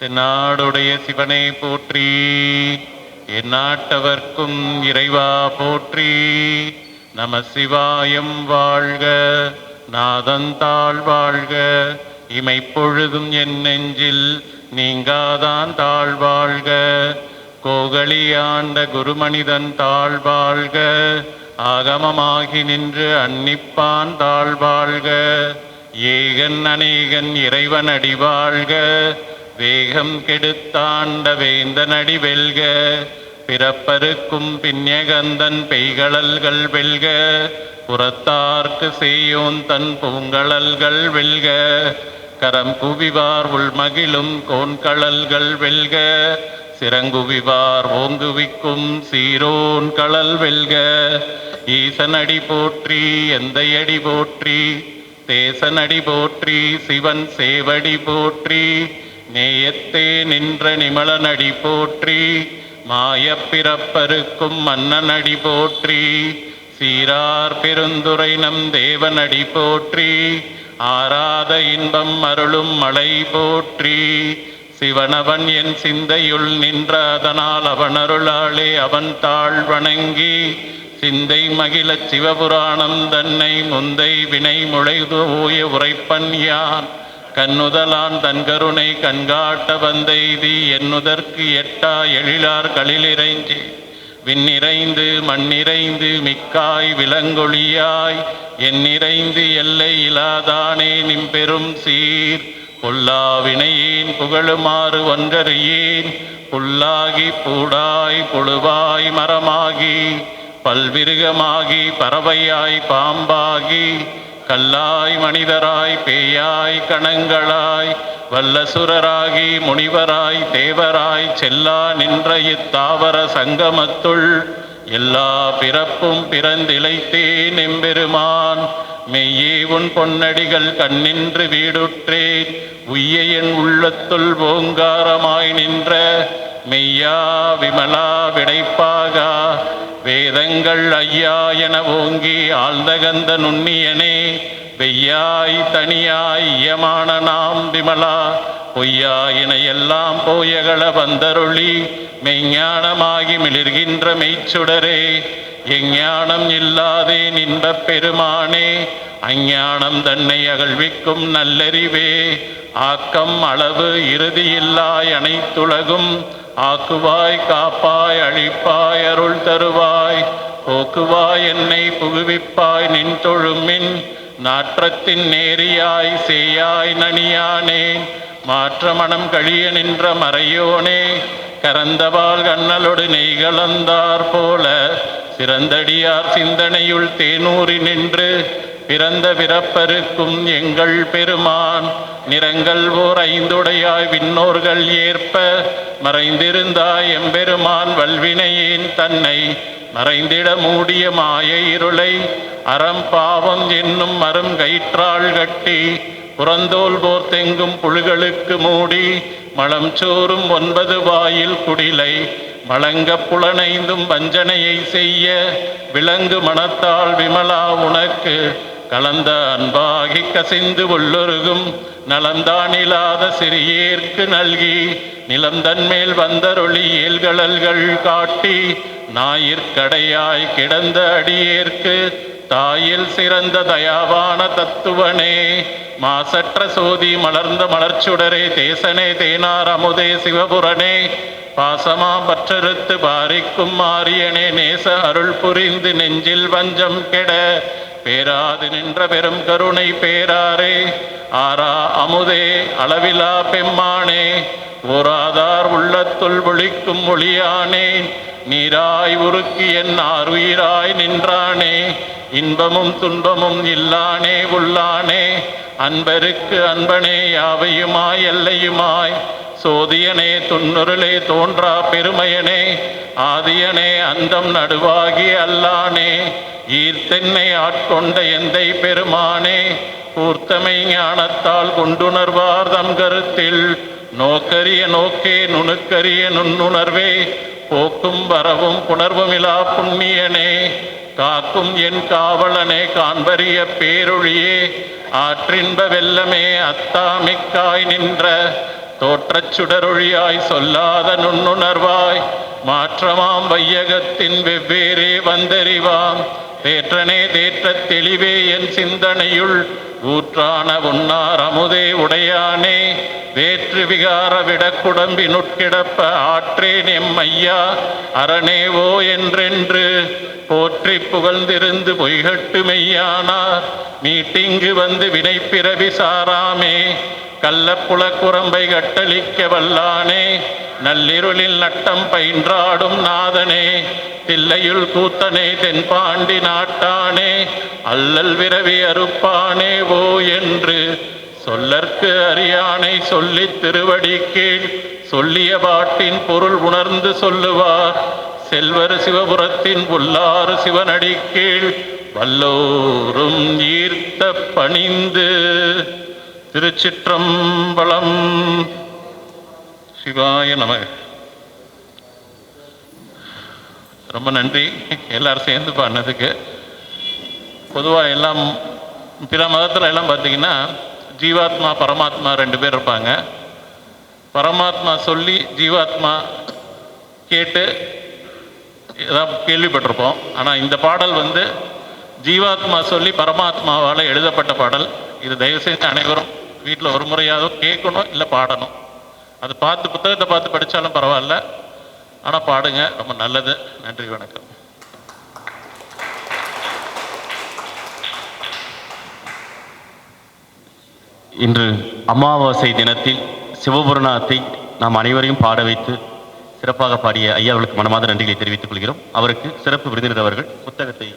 தென்னாடுடைய சிவனை போற்றி எந்நாட்டவர்க்கும் இறைவா போற்றி நம சிவாயம் வாழ்க நாதந்தாள் வாழ்க இமைப்பொழுதும் என் நெஞ்சில் நீங்காதான் தாழ் வாழ்க கோகலியாண்ட குருமனிதன் தாழ் வாழ்க ஆகமமாகி நின்று அன்னிப்பான் தாழ் வாழ்க ஏகன் அநேகன் இறைவன் அடி வாழ்க வேகம் கெடுத்தாண்ட வேந்தனடி வெல்க பிறப்பருக்கும் பின்யகந்தன் பெய்களல்கள் வெல்க புறத்தார்க்கு செய்யோன் தன் பூங்கழல்கள் வெல்க கரம் குவிவார் உள்மகிழும் கோன்கழல்கள் வெல்க சிறங்குவிவார் ஓங்குவிக்கும் சீரோன் களல் வெல்க ஈசனடி போற்றி எந்தையடி போற்றி தேசனடி போற்றி சிவன் சேவடி போற்றி நேயத்தே நின்ற நிமலனடி போற்றி மாயப் பிறப்பருக்கும் மன்னனடி போற்றி சீரார் பெருந்துரை நம் தேவனடி போற்றி ஆராத இன்பம் அருளும் மலை போற்றி சிவனவன் என் சிந்தையுள் நின்ற அதனால் அவன் அருளாளே அவன் தாழ் வணங்கி சிந்தை மகிழச் சிவபுராணம் தன்னை முந்தை வினை முளைது ஓய உரைப்பன் யான். கண்ணுதலான் தன் கருணை கண்காட்ட வந்தெய்தி என்னுதற்கு எட்டா எழிலார் களிலிறைஞ்சி. விண்ணிறைந்து மண்ணிறைந்து மிக்காய் விலங்கொழியாய் எண்ணிறைந்து எல்லை இலாதானே நிம்பெரும் சீர். பொல்லாவினையேன் புகழுமாறு ஒன்றறியேன் புல்லாகி பூடாய் புழுவாய் மரமாகி பல்விருகமாகி பறவையாய் பாம்பாகி கல்லாய் மனிதராய் பேயாய் கணங்களாய் வல்லசுரராகி முனிவராய் தேவராய் செல்லா நின்ற இத்தாவர சங்கமத்துள் எல்லா பிறப்பும் பிறந்திழைத்தேன் எம்பெருமான். மெய்யே உன் பொன்னடிகள் கண்ணின்று வீடுற்றேன். உய்ய என் உள்ளத்துள் ஓங்காரமாய் நின்ற மெய்யா விமலா விடைப்பாகா. வேதங்கள் ஐயா என ஓங்கி ஆழ்ந்தகந்த நுண்ணியனே வெய்யாய் தனியாய் இயமான நாம் விமலா பொய்யாயின எல்லாம் போயகள வந்தருளி மெய்ஞானமாகி மிளிர்கின்ற மெய்ச்சுடரே எஞ்ஞானம் இல்லாதே நின்ப பெருமானே அஞ்ஞானம் தன்னை அகழ்விக்கும் நல்லறிவே ஆக்கம் அளவு இறுதியில்லாய் அனைத்துலகும் ஆக்குவாய் காப்பாய் அழிப்பாய் அருள் தருவாய். போக்குவாய் என்னை புகுவிப்பாய் நின் தொழுமின் நாற்றத்தின் நேரியாய் சேயாய் நனியானே. மாற்ற மனம் கழிய நின்ற மறையோனே. கரந்தவாள் கண்ணலொடு நெய்களந்தார் போல சிறந்தடியார் சிந்தனையுள் தேனூறி நின்று பிறந்த பிறப்பருக்கும் எங்கள் பெருமான் நிறங்கள் ஓர் ஐந்துடையாய் விண்ணோர்கள் ஏற்ப மறைந்திருந்தாய் எம்பெருமான் வல்வினையேன் தன்னை மறைந்திட மூடிய மாய இருளை அறம் பாவம் என்னும் மரம் கயிற்றாள் கட்டி புறந்தோல் போர்த்தெங்கும் புழுகளுக்கு மூடி மலம் சோறும் ஒன்பது வாயில் குடிலை வழங்க புலனைந்தும் வஞ்சனையை செய்ய விலங்கு மனத்தால் விமலா உனக்கு கலந்த அன்பாகி கசிந்து உள்ளொருகும் நலந்தானில்லாத சிறியேற்கு நல்கி நிலந்தன்மேல் வந்தருளி ஏல்கழல்கள் காட்டி ஞாயிற்கடையாய் கிடந்த அடியேற்கு தாயில் சிறந்த தயாவான தத்துவனே. மாசற்ற சோதி மலர்ந்த மலர்ச்சுடரே தேசனே தேனார் அமுதே சிவபுரனே. பாசமா பற்றறுத்து பாரிக்கும் மாரியனே நேச அருள் புரிந்து நெஞ்சில் வஞ்சம் கெட பேராது நின்ற பெரும் கருணை பேராரே. ஆரா அமுதே அளவிலா பெம்மானே. ஓராதார் உள்ளத்துள் ஒளிக்கும் ஒளியானே. நீராய் உருக்கி என் ஆறுயிராய் நின்றானே. இன்பமும் துன்பமும் இல்லானே உள்ளானே. அன்பருக்கு அன்பனே யாவையுமாய் எல்லையுமாய். சோதியனே துன்னுருளே தோன்றா பெருமையனே ஆதியனே அந்தம் நடுவாகி அல்லானே ஈர்த்தென்னை ஆட்கொண்ட எந்தை பெருமானே கூர்த்தமை ஞானத்தால் கொண்டுணர்வார் தம் கருத்தில் நோக்கரிய நோக்கே நுணுக்கரிய நுண்ணுணர்வே போக்கும் வரவும் புணர்வுமிலா புண்ணியனே காக்கும் என் காவலனே காண்பரிய பேரொழியே ஆற்றின்ப வெல்லமே அத்தாமிக்காய் நின்ற தோற்றச் சுடரொழியாய் சொல்லாத நுண்ணுணர்வாய் மாற்றமாம் வையகத்தின் வெவ்வேறே வந்தறிவாம். தேற்றனே தேற்றத் தெளிவே என் சிந்தனையுள் ஊற்றான உன்னார் அமுதே உடையானே. வேற்று விகார விடக்குடம்பினுட்கிடப்ப ஆற்றேன் எம் ஐயா அரணேவோ என்றென்று போற்றி புகழ்ந்திருந்து பொய்கட்டு மெய்யானார். மீட்டிங்கு வந்து வினைப்பிறவி சாராமே. கள்ளப்புல குரம்பை கட்டளிக்க வல்லானே நள்ளிருளில் நட்டம் பயின்றாடும் நாதனே தில்லையுள் கூத்தனே தென்பாண்டி நாட்டானே அல்லல் விரவி அறுப்பானே ஓ என்று சொல்லற்கு அறியானை சொல்லித் திருவடி கீழ் சொல்லிய பாட்டின் பொருள் உணர்ந்து சொல்லுவார். செல்வர் சிவபுரத்தின் உள்ளாறு சிவனடி கீழ் வல்லோரும் ஈர்த்த பணிந்து திருச்சிற்றம்பலம். சிவாய நம. ரொம்ப நன்றி. எல்லாரும் சேர்ந்து பண்ணதுக்கு பொதுவாக எல்லாம் பிற மதத்தில் எல்லாம் பார்த்தீங்கன்னா ஜீவாத்மா பரமாத்மா ரெண்டு பேர் இருப்பாங்க. பரமாத்மா சொல்லி ஜீவாத்மா கேட்டு ஏதாவது கேள்விப்பட்டிருப்போம். ஆனால் இந்த பாடல் வந்து ஜீவாத்மா சொல்லி பரமாத்மாவால் எழுதப்பட்ட பாடல். இது தயவு செய்து அனைவரும் வீட்டில் ஒரு முறையாவது கேட்கணும் இல்லை பாடணும். அது பார்த்து புத்தகத்தை பார்த்து படித்தாலும் பரவாயில்ல. ஆனால் பாடுங்க ரொம்ப நல்லது. நன்றி வணக்கம். இன்று அமாவாசை தினத்தில் சிவபுராணத்தை நாம் அனைவரையும் பாட வைத்து சிறப்பாக பாடிய ஐயா மனமாத நன்றிகளை தெரிவித்துக் கொள்கிறோம். அவருக்கு சிறப்பு விருந்தினர் அவர்கள் புத்தகத்தை